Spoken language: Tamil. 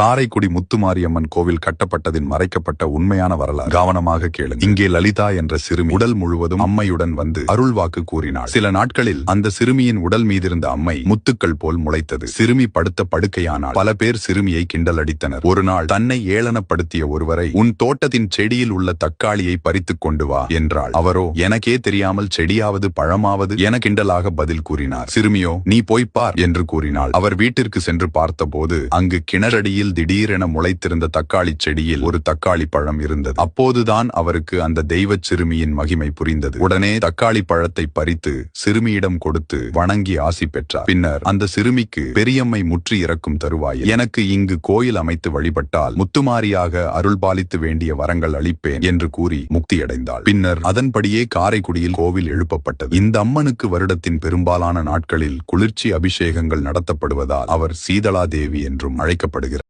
காரைக்குடி முத்துமாரியம்மன் கோவில் கட்டப்பட்டதின் மறைக்கப்பட்ட உண்மையான வரலாறு. கவனமாக கேளுங்க இங்கே லலிதா என்ற சிறுமி உடல் முழுவதும் அம்மையுடன் வந்து அருள்வாக்கு கூறினாள். சில நாட்களில் அந்த சிறுமியின் உடல் மீதிருந்த அம்மை முத்துக்கள் போல் முளைத்தது. சிறுமி படுத்த படுக்கையானால் பல பேர் சிறுமியை கிண்டல் அடித்தனர் ஒரு நாள் தன்னை ஏளனப்படுத்திய ஒருவரை உன் தோட்டத்தின் செடியில் உள்ள தக்காளியை பறித்துக் கொண்டு வா என்றாள். அவரோ எனக்கே தெரியாமல் செடியாவது பழமாவது என கிண்டலாக பதில் கூறினார். சிறுமியோ நீ போய் பார் என்று கூறினாள். அவர் வீட்டிற்கு சென்று பார்த்தபோது அங்கு கிணறடியில் திடீரென முளைத்திருந்த தக்காளி செடியில் ஒரு தக்காளி பழம் இருந்தது. அப்போதுதான் அவருக்கு அந்த தெய்வ சிறுமியின் மகிமை புரிந்தது. உடனே தக்காளி பழத்தை பறித்து சிறுமியிடம் கொடுத்து வணங்கி ஆசி பெற்றார். பின்னர் அந்த சிறுமிக்கு பெரியம்மை முற்றி இறக்கும் தருவாயில் எனக்கு இங்கு கோயில் அமைத்து வழிபட்டால் முத்துமாரியாக அருள்பாலித்து வேண்டிய வரங்கள் அளிப்பேன் என்று கூறி முக்தியடைந்தாள். பின்னர் அதன்படியே காரைக்குடியில் கோவில் எழுப்பப்பட்டது. இந்த அம்மனுக்கு வருடத்தின் பெரும்பாலான நாட்களில் குளிர்ச்சி அபிஷேகங்கள் நடத்தப்படுவதால் அவர் சீதளா தேவி என்றும் அழைக்கப்படுகிறார்.